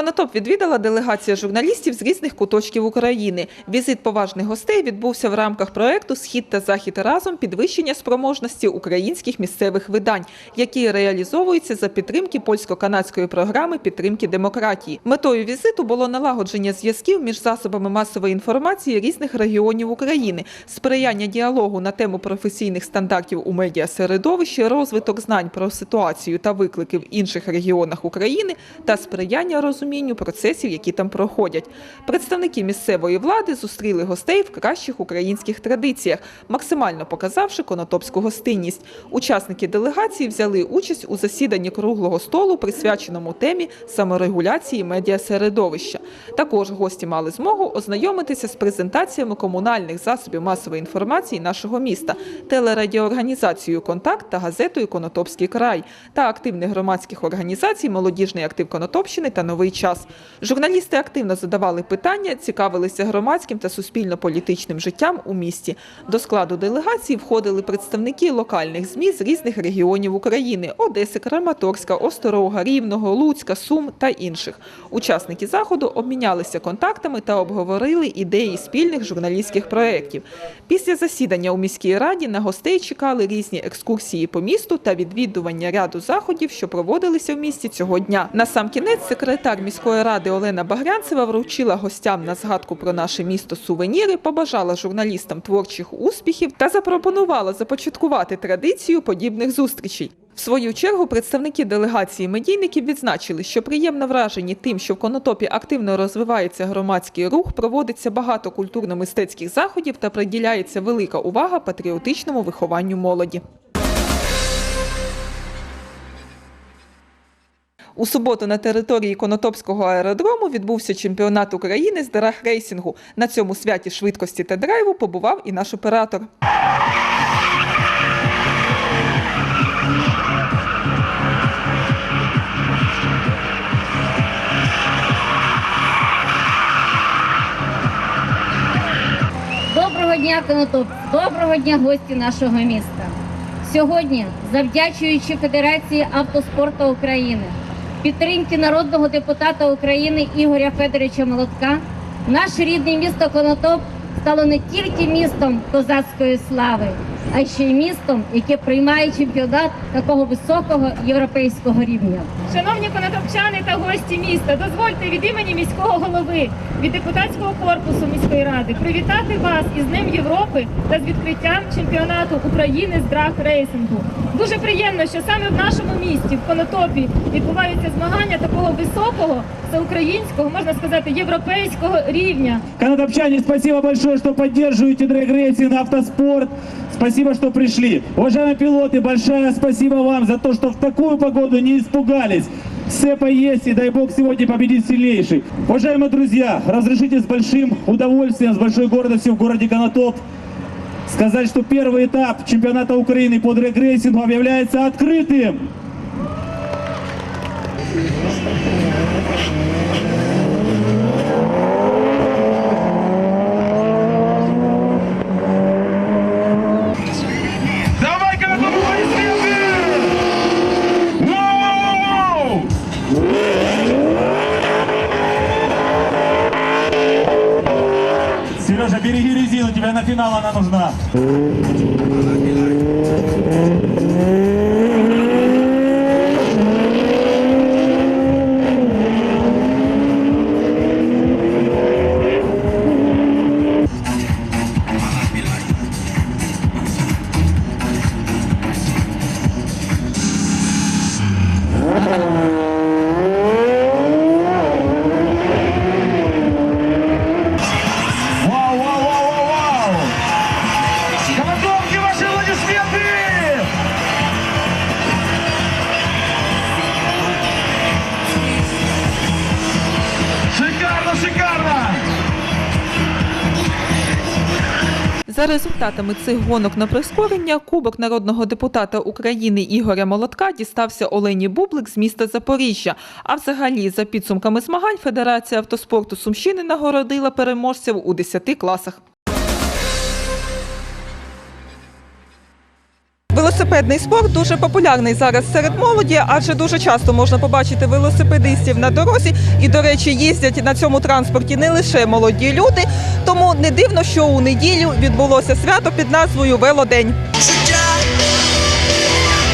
Конотоп відвідала делегація журналістів з різних куточків України. Візит поважних гостей відбувся в рамках проекту Схід та захід разом підвищення спроможності українських місцевих видань, які реалізовуються за підтримки польсько-канадської програми підтримки демократії. Метою візиту було налагодження зв'язків між засобами масової інформації різних регіонів України, сприяння діалогу на тему професійних стандартів у медіасередовищі, розвиток знань про ситуацію та виклики в інших регіонах України та сприяння розумінню процесів, які там проходять. Представники місцевої влади зустріли гостей в кращих українських традиціях, максимально показавши конотопську гостинність. Учасники делегації взяли участь у засіданні круглого столу, присвяченому темі саморегуляції медіасередовища. Також гості мали змогу ознайомитися з презентаціями комунальних засобів масової інформації нашого міста, телерадіоорганізацією Контакт та газетою Конотопський край та активних громадських організацій Молодіжний актив Конотопщини та Новий час. Журналісти активно задавали питання, цікавилися громадським та суспільно-політичним життям у місті. До складу делегації входили представники локальних ЗМІ з різних регіонів України: Одеси, Краматорська, Осторога, Рівного, Луцька, Сум та інших. Учасники заходу обмінялися контактами та обговорили ідеї спільних журналістських проєктів. Після засідання у міській раді на гостей чекали різні екскурсії по місту та відвідування ряду заходів, що проводилися в місті цього дня. На сам кінець секретар міської ради Олена Багрянцева вручила гостям на згадку про наше місто сувеніри, побажала журналістам творчих успіхів та запропонувала започаткувати традицію подібних зустрічей. В свою чергу представники делегації медійників відзначили, що приємно вражені тим, що в Конотопі активно розвивається громадський рух, проводиться багато культурно-мистецьких заходів та приділяється велика увага патріотичному вихованню молоді. У суботу на території Конотопського аеродрому відбувся чемпіонат України з драг-рейсингу. На цьому святі швидкості та драйву побував і наш оператор. Доброго дня, Конотоп! Доброго дня, гості нашого міста. Сьогодні, завдячуючи Федерації автоспорту України, підтримки народного депутата України Ігоря Федоровича Молотка, наше рідне місто Конотоп стало не тільки містом козацької слави, а ще й містом, яке приймає чемпіонат такого високого європейського рівня. Шановні конотопчани та гості міста, дозвольте від імені міського голови, від депутатського корпусу міської ради привітати вас із Днем Європи та з відкриттям чемпіонату України з драг-рейсингу. Дуже приємно, що саме в нашому місті, в Конотопі, відбуваються змагання такого високого, всеукраїнського, можна сказати, європейського рівня. Канадопчане, спасибо большое, что поддерживаете дрэг-рейсинг, автоспорт. Спасибо, что пришли. Уважаемые пилоты, большое спасибо вам за то, что в такую погоду не испугались. Все поесть и дай бог сегодня победит сильнейший. Уважаемые друзья, разрешите с большим удовольствием, с большой гордостью в городе Конотоп сказать, что первый этап чемпионата Украины по дрэг-рейсингу объявляется открытым. Música За результатами цих гонок на прискорення Кубок народного депутата України Ігоря Молотка дістався Олені Бублик з міста Запоріжжя. А взагалі, за підсумками змагань, Федерація автоспорту Сумщини нагородила переможців у 10 класах. Велосипедний спорт дуже популярний зараз серед молоді, адже дуже часто можна побачити велосипедистів на дорозі. І, до речі, їздять на цьому транспорті не лише молоді люди. Тому не дивно, що у неділю відбулося свято під назвою Велодень. життя,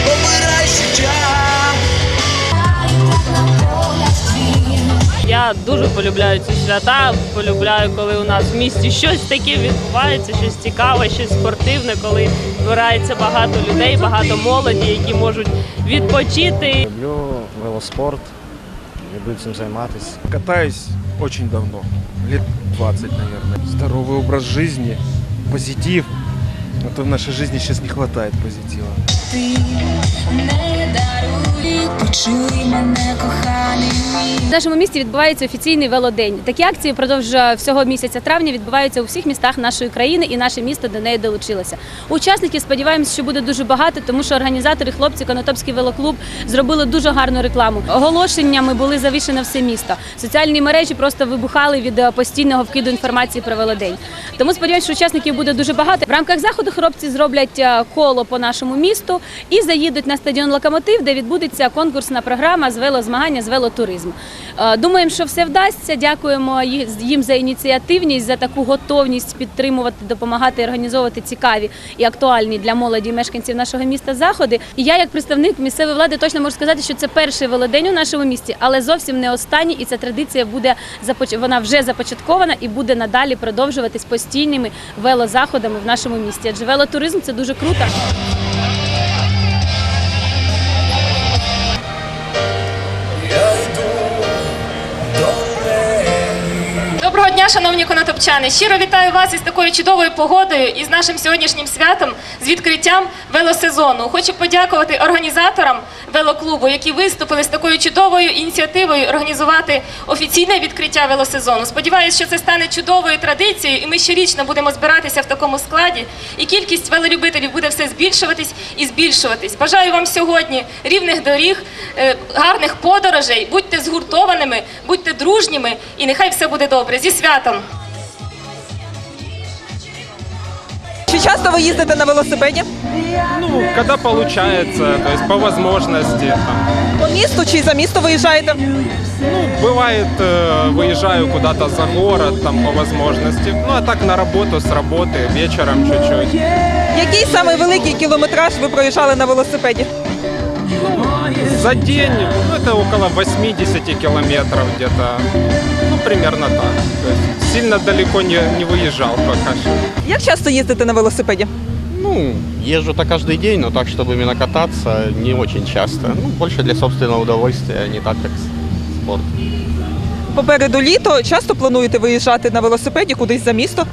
обирай життя. Я дуже полюбляю ці свята. Полюбляю, коли у нас в місті щось таке відбувається, щось цікаве, щось спортивне, коли збирається багато людей, багато молоді, які можуть відпочити. Люблю велоспорт, люблю цим займатися. Катаюсь очень давно, лет 20, наверное. Здоровый образ жизни, позитив. А то в нашей жизни сейчас не хватает позитива. Ти не даруй, почуй мене, коханий мій. В нашому місті відбувається офіційний велодень. Такі акції впродовж е, всього місяця травня відбуваються у всіх містах нашої країни, і наше місто до неї долучилося. Учасників сподіваємося, що буде дуже багато, тому що організатори хлопці Конотопський велоклуб зробили дуже гарну рекламу. Оголошеннями були завішені все місто. Соціальні мережі просто вибухали від е, постійного вкиду інформації про велодень. Тому сподіваюся, що учасників буде дуже багато. В рамках заходу хлопці зроблять е, коло по нашому місту і заїдуть на стадіон Локомотив, де відбудеться конкурсна програма з велозмагання з велотуризму. Е, Думаємо, що все вдасться. Дякуємо їм за ініціативність, за таку готовність підтримувати, допомагати організовувати цікаві і актуальні для молоді мешканців нашого міста заходи. І я, як представник місцевої влади, точно можу сказати, що це перший велодень у нашому місті, але зовсім не останній. І ця традиція буде вона вже започаткована і буде надалі продовжуватись постійними велозаходами в нашому місті. Адже велотуризм це дуже круто. Шановні конотопчани! Щиро вітаю вас із такою чудовою погодою і з нашим сьогоднішнім святом з відкриттям велосезону. Хочу подякувати організаторам велоклубу, які виступили з такою чудовою ініціативою організувати офіційне відкриття велосезону. Сподіваюся, що це стане чудовою традицією, і ми щорічно будемо збиратися в такому складі. І кількість велолюбителів буде все збільшуватись і збільшуватись. Бажаю вам сьогодні рівних доріг, е, гарних подорожей. Будьте згуртованими, будьте дружніми, і нехай все буде добре. Зі святом! Чи часто ви їздите на велосипеді? Ну, когда получается, то есть по возможности. Там. По місту чи за місто виїжджаєте? Ну, бывает, э, выезжаю куда-то за город, там по возможности. Ну, а так на работу, с работы, вечером чуть-чуть. Який самий великий кілометраж ви проїжджали на велосипеді? За день, ну, это около 80 километров где-то. Ну, примерно так. То есть сильно далеко не, не выезжал пока что. Як часто їздите на велосипеді? Ну, езжу-то каждый день, но так, чтобы именно кататься, не очень часто. Ну, больше для собственного удовольствия, а не так, как с- спорт. Попереду літо часто плануєте виїжджати на велосипеді кудись за місто?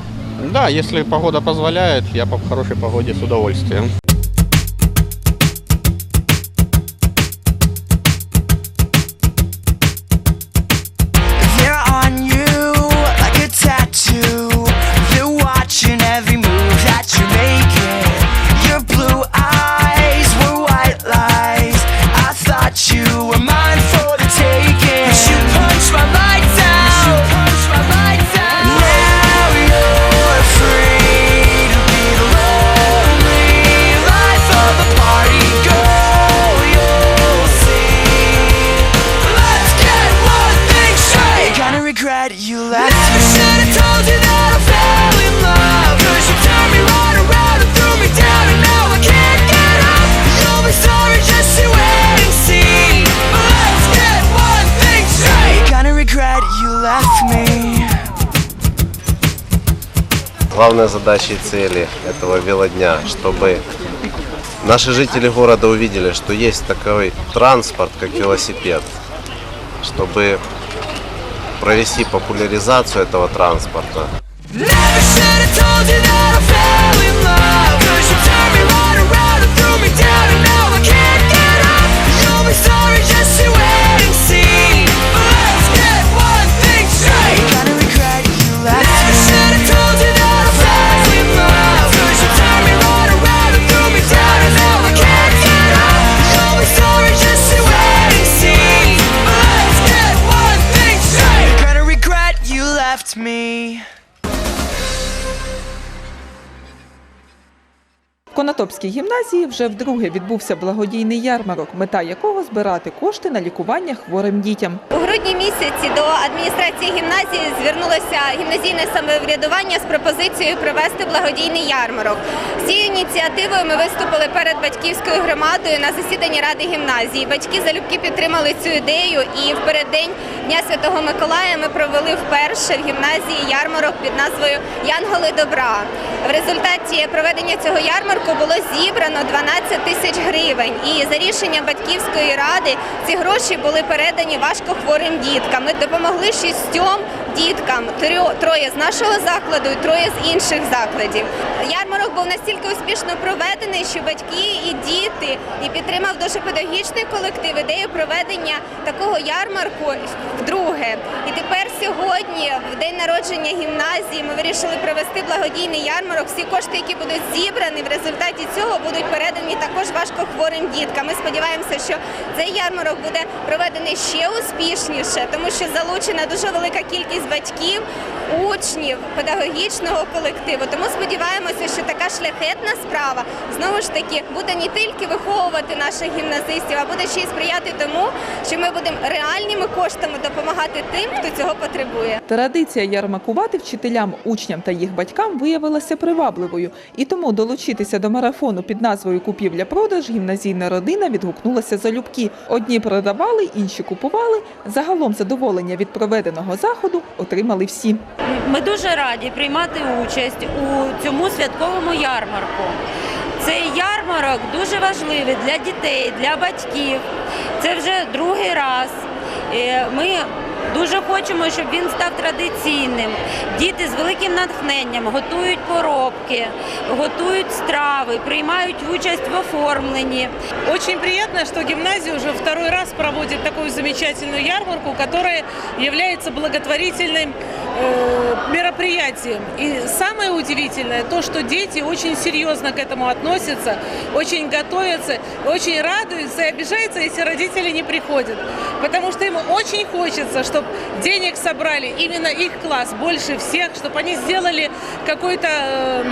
Да, если погода позволяет, я по хорошей погоде с удовольствием. Главная задача и цели этого велодня, чтобы наши жители города увидели, что есть такой транспорт, как велосипед, чтобы провести популяризацию этого транспорта. Never Конотопській гімназії вже вдруге відбувся благодійний ярмарок, мета якого збирати кошти на лікування хворим дітям. У грудні місяці до адміністрації гімназії звернулося гімназійне самоврядування з пропозицією провести благодійний ярмарок. З цією ініціативою ми виступили перед батьківською громадою на засіданні ради гімназії. Батьки залюбки підтримали цю ідею, і в переддень Дня Святого Миколая ми провели вперше в гімназії ярмарок під назвою Янголи добра. В результаті проведення цього ярмарку було зібрано 12 тисяч гривень. І за рішенням батьківської ради ці гроші були передані важкохворим діткам. Ми допомогли шістьом діткам, троє з нашого закладу і троє з інших закладів. Ярмарок був настільки успішно проведений, що батьки і діти і підтримав дуже педагогічний колектив ідею проведення такого ярмарку вдруге. І тепер сьогодні, в день народження гімназії, ми вирішили провести благодійний ярмарок. Всі кошти, які будуть зібрані, в результаті цього будуть передані також важкохворим діткам. Ми сподіваємося, що цей ярмарок буде проведений ще успішніше, тому що залучена дуже велика кількість батьків, учнів, педагогічного колективу. Тому сподіваємося, що така шляхетна справа знову ж таки буде не тільки виховувати наших гімназистів, а буде ще й сприяти тому, що ми будемо реальними коштами допомагати тим, хто цього потребує. Традиція ярмакувати вчителям, учням та їх батькам виявилася привабливою, і тому долучитися до марафону під назвою Купівля-продаж гімназійна родина відгукнулася залюбки. Одні продавали, інші купували. Загалом задоволення від проведеного заходу отримали всі. Ми дуже раді приймати участь у цьому святковому ярмарку. Цей ярмарок дуже важливий для дітей, для батьків. Це вже другий раз. Е, Ми дуже хочемо, щоб він став традиційним. Діти з великим натхненням готують поробки, готують страви, приймають участь в оформленні. Очень приятно, что гимназия уже второй раз проводит такую замечательную ярмарку, которая является благотворительным э, мероприятием. И самое удивительное то, что дети очень серьезно к этому относятся, очень готовятся, очень радуются и обижаются, если родители не приходят. Потому что им очень хочется, чтобы денег собрали именно их класс больше всех, чтобы они сделали какой-то э,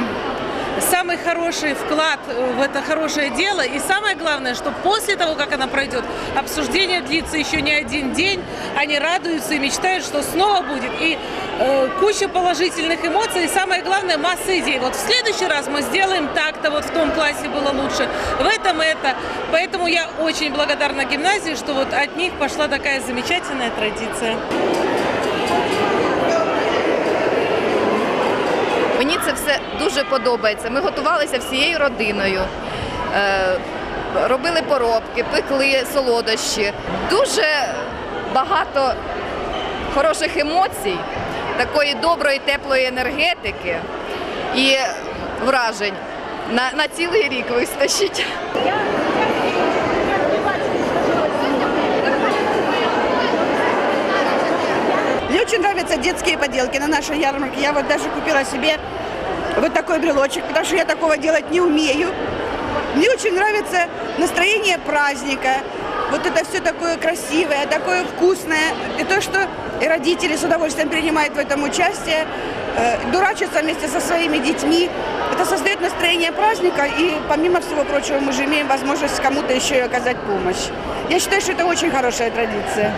самый хороший вклад э, в это хорошее дело. И самое главное, что после того, как она пройдет, обсуждение длится еще не один день. Они радуются и мечтают, что снова будет. И э, куча положительных эмоций. И самое главное, масса идей. Вот в следующий раз мы сделаем так-то, вот в том классе было лучше, в этом это. Поэтому я очень благодарна гимназии, что вот от них пошла такая замечательная традиция. Це все дуже подобається. Ми готувалися всією родиною, е, робили поробки, пекли солодощі. Дуже багато хороших емоцій, такої доброї, теплої енергетики і вражень на, на цілий рік вистачить. Мне очень нравятся детские поделки на нашей ярмарке. Я вот даже купила себе вот такой брелочек, потому что я такого делать не умею. Мне очень нравится настроение праздника. Вот это все такое красивое, такое вкусное. И то, что и родители с удовольствием принимают в этом участие, э, дурачатся вместе со своими детьми. Это создает настроение праздника, и помимо всего прочего мы же имеем возможность кому-то еще и оказать помощь. Я считаю, что это очень хорошая традиция.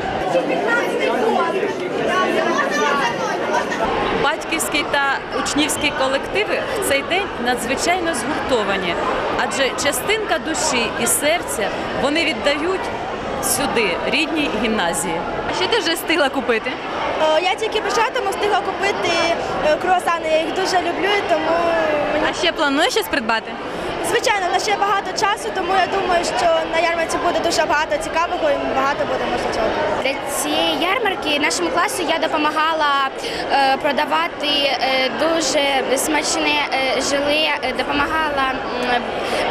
Батьківський та учнівські колективи в цей день надзвичайно згуртовані, адже частинка душі і серця вони віддають сюди, рідній гімназії. А що ти вже встигла купити? Я тільки початому встигла купити е, круасани. Я їх дуже люблю, тому мені А ще плануєш щось придбати? Звичайно на ще багато часу, тому я думаю, що на ярмарці буде дуже багато цікавого і багато буде можна чого. Для цієї ярмарки нашому класу я допомагала е, продавати е, дуже смачне е, желе, допомагала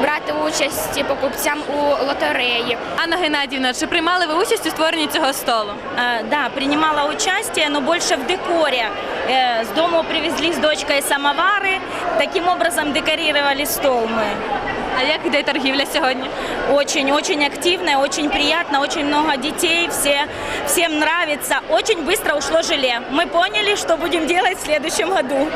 брати участь покупцям у лотереї. Анна Геннадьевна, чи приймали ви участь у створенні цього столу? Да, принимала участие, но больше в декоре. Э, С дому привезли с дочкой самовары, таким образом декорировали стол мы. А як йде торгівля сьогодні? Очень-очень активная, очень приятно, очень много детей, все, всем нравится. Очень быстро ушло желе. Мы поняли, что будем делать в следующем году.